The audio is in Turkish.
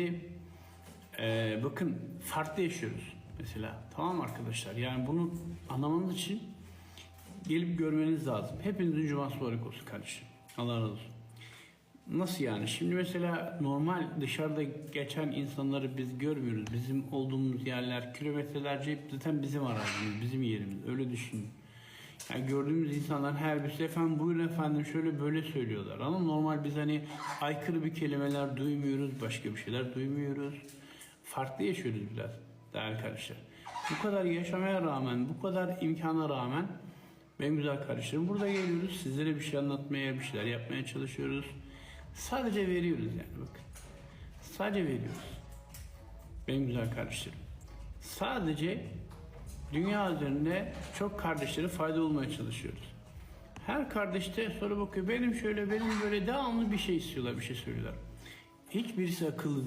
Şimdi e, bakın farklı yaşıyoruz mesela. Tamam arkadaşlar? Yani bunu anlamanız için gelip görmeniz lazım. Hepinizin cuması mübarek olsun kardeşim. Allah razı olsun. Nasıl yani? Şimdi mesela normal dışarıda geçen insanları biz görmüyoruz. Bizim olduğumuz yerler kilometrelerce zaten bizim arazimiz, bizim yerimiz. Öyle düşünün. Yani gördüğümüz insanlar her birisi efendim buyurun efendim şöyle böyle söylüyorlar. Ama normal biz hani aykırı bir kelimeler duymuyoruz, başka bir şeyler duymuyoruz. Farklı yaşıyoruz biraz değerli kardeşler. Bu kadar yaşamaya rağmen, bu kadar imkana rağmen benim güzel kardeşlerim burada geliyoruz. Sizlere bir şey anlatmaya, bir şeyler yapmaya çalışıyoruz. Sadece veriyoruz yani bakın. Sadece veriyoruz. Benim güzel kardeşlerim. Sadece dünya üzerinde çok kardeşlere fayda olmaya çalışıyoruz. Her kardeşte sonra bakıyor benim şöyle benim böyle devamlı bir şey istiyorlar bir şey söylüyorlar. Hiçbirisi akıllı değil.